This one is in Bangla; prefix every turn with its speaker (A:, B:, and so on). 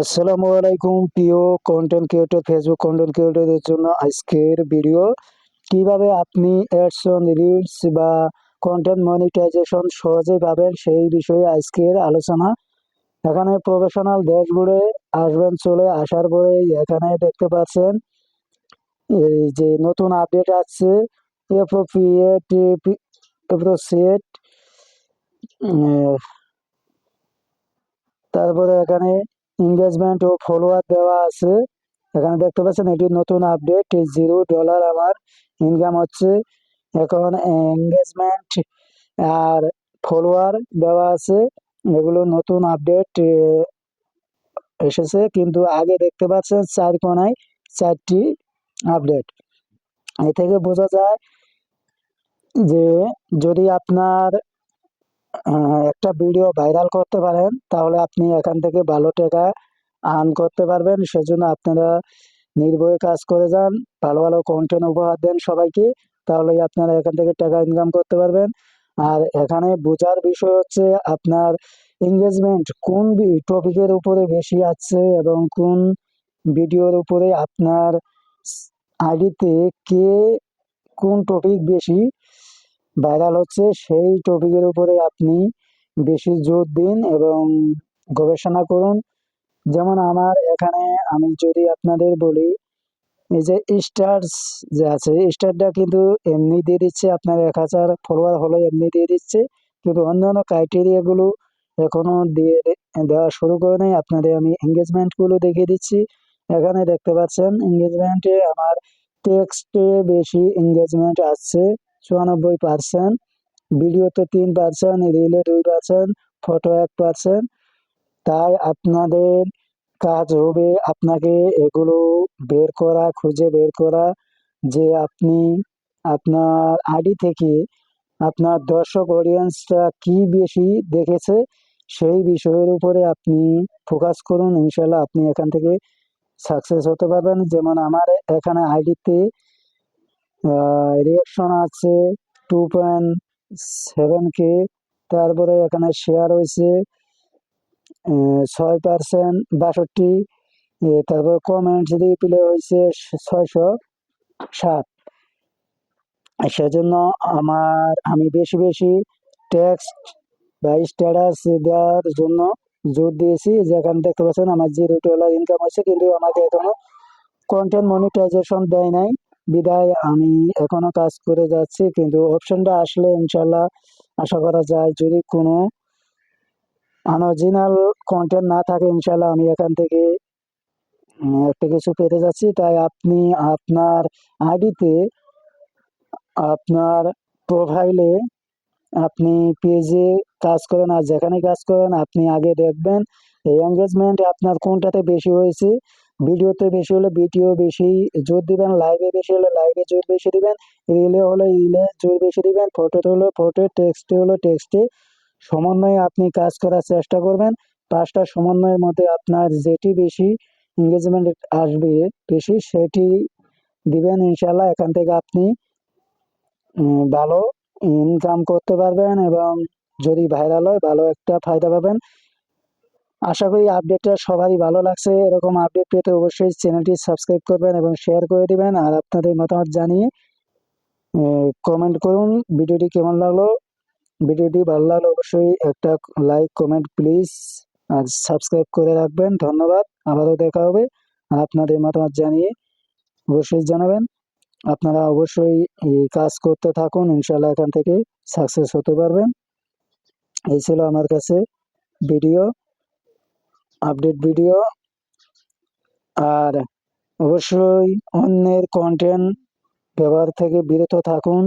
A: আসসালামু আলাইকুম, প্রিয় কন্টেন্ট ক্রিয়েটর ফেসবুক কন্টেন্ট ক্রিয়েটরদের জন্য আজকের ভিডিও কীভাবে আপনি অ্যাডস অন রিলস বা কন্টেন্ট মনিটাইজেশন সহজে পাবেন সেই বিষয়ে আজকের আলোচনা। এখানে প্রফেশনাল ড্যাশবোর্ডে আসবেন, চলে আসার পরে এখানে দেখতে পাচ্ছেন, এই যে নতুন আপডেট আসছে অ্যাপ্রোপ্রিয়েট অ্যাপ্রোসিয়েট তারপরে এখানে এঙ্গেজমেন্ট ও ফলোয়ার দেওয়া আছে। এখানে দেখতে পাচ্ছেন, এটি নতুন আপডেট জিরো ডলার আমার ইনকাম হচ্ছে। এখন এঙ্গেজমেন্ট আর ফলোয়ার দেওয়া আছে। এগুলো নতুন আপডেট এসেছে। কিন্তু আগে দেখতে পাচ্ছেন, চার কোনায় চারটি আপডেট এ থেকে বোঝা যায় যে, যদি আপনার একটা ভিডিও ভাইরাল করতে পারেন, তাহলে আপনি এখান থেকে ভালো টাকা আর্ন করতে পারবেন। সেজন্য আপনারা নির্ভয়ে কাজ করে যান, ভালো ভালো কন্টেন্ট উপহার দেন সবাইকে, তাহলেই আপনারা এখান থেকে টাকা ইনকাম করতে পারবেন। আর এখানে বোঝার বিষয় হচ্ছে আপনার এঙ্গেজমেন্ট কোন টপিকের উপরে বেশি আছে এবং কোন ভিডিওর উপরে আপনার আইডিতে কে কোন টপিক বেশি ভাইরাল হচ্ছে, সেই টপিকের উপরে আপনি বেশি জোর দিন এবং গবেষণা করুন। যেমন আমার এখানে আমি যদি আপনাদের বলি, এই যে স্টার্স যে আছে স্টারটা কিন্তু এমনি দিয়ে দিচ্ছে, আপনার এক হাজার ফলোয়ার হলো এমনি দিয়ে দিচ্ছে, কিন্তু অন্যান্য ক্রাইটেরিয়াগুলো এখনও দিয়ে দেওয়া শুরু করে নেই। আপনাদের আমি এঙ্গেজমেন্টগুলো দেখিয়ে দিচ্ছি। এখানে দেখতে পাচ্ছেন এঙ্গেজমেন্টে আমার টেক্সটে বেশি এঙ্গেজমেন্ট আসছে চুরানব্বই পার্সেন্ট ভিডিওতে তিন পার্সেন্ট রিলে দুই পার্সেন্ট ফটো এক পার্সেন্ট তাই আপনাদের কাজ হবে আপনাকে এগুলো বের করা, খুঁজে বের করা যে আপনি আপনার আইডি থেকে আপনার দর্শক অডিয়েন্সটা কি বেশি দেখেছে, সেই বিষয়ের উপরে আপনি ফোকাস করুন। ইনশাল্লাহ আপনি এখান থেকে সাকসেস হতে পারবেন। যেমন আমার এখানে আইডিতে রিয়াকশন আছে টু পয়েন্ট সেভেন কে তারপরে এখানে শেয়ার হয়েছে ছয় পার্সেন্ট বাষট্টি তারপর কমেন্টস রিপ্লে হয়েছে ছয়শো সাত সেজন্য আমার, আমি বেশি বেশি টেক্সট বা স্ট্যাটাস দেওয়ার জন্য জোর দিয়েছি, যেখানে দেখতে পাচ্ছেন আমার জিরো ডলার ইনকাম হচ্ছে কিন্তু আমাকে এখনও কন্টেন্ট মনিটাইজেশন দেয় নাই। বিদায়, আমি এখনও কাজ করে যাচ্ছি, কিন্তু অপশনটা আসলে ইনশাল্লাহ আশা করা যায়, যদি কোনো অরিজিনাল কন্টেন্ট না থাকে ইনশাল্লাহ আমি এখান থেকে একটা কিছু পেতে যাচ্ছি। তাই আপনি আপনার আইডিতে আপনার প্রোফাইলে আপনি পেজে কাজ করেন আর যেখানে কাজ করেন, আপনি আগে দেখবেন, এই এঙ্গেজমেন্ট আপনার কোনটাতে বেশি হয়েছে ভিডিওতে বেশি হলে ভিডিও বেশি জোর দিবেন লাইভে বেশি হলে লাইভে জোর বেশি দিবেন রিলে হলে রিলে জোর বেশি দিবেন ফটোতে হলে ফটো টেক্সটে হলে টেক্সটে সমন্বয়ে আপনি কাজ করার চেষ্টা করবেন, পাঁচটা সমন্বয়ের মধ্যে আপনার যেটি বেশি এঙ্গেজমেন্ট আসবে, বেশি সেটি দিবেন ইনশাল্লাহ এখান থেকে আপনি ভালো ইনকাম করতে পারবেন এবং যদি ভাইরাল হয়, ভালো একটা ফায়দা পাবেন। আশা করি আপডেটটা সবারই ভালো লাগছে। এরকম আপডেট পেতে অবশ্যই চ্যানেলটি সাবস্ক্রাইব করবেন এবং শেয়ার করে দিবেন। আর আপনাদের মতামত জানিয়ে কমেন্ট করুন। ভিডিওটি কেমন লাগল? ভিডিওটি ভালো লাগলে অবশ্যই একটা লাইক কমেন্ট প্লিজ আর সাবস্ক্রাইব করে রাখবেন। ধন্যবাদ। আবারও দেখা হবে। আর আপনাদের মতামত জানিয়ে অবশ্যই জানাবেন। আপনারা অবশ্যই এই কাজ করতে থাকুন। ইনশাল্লাহ এখান থেকে সাকসেস হতে পারবেন। এই ছিল আমার কাছে ভিডিও আপডেট ভিডিও আর অবশ্যই অন্যের কন্টেন্ট ব্যবহার থেকে বিরত থাকুন।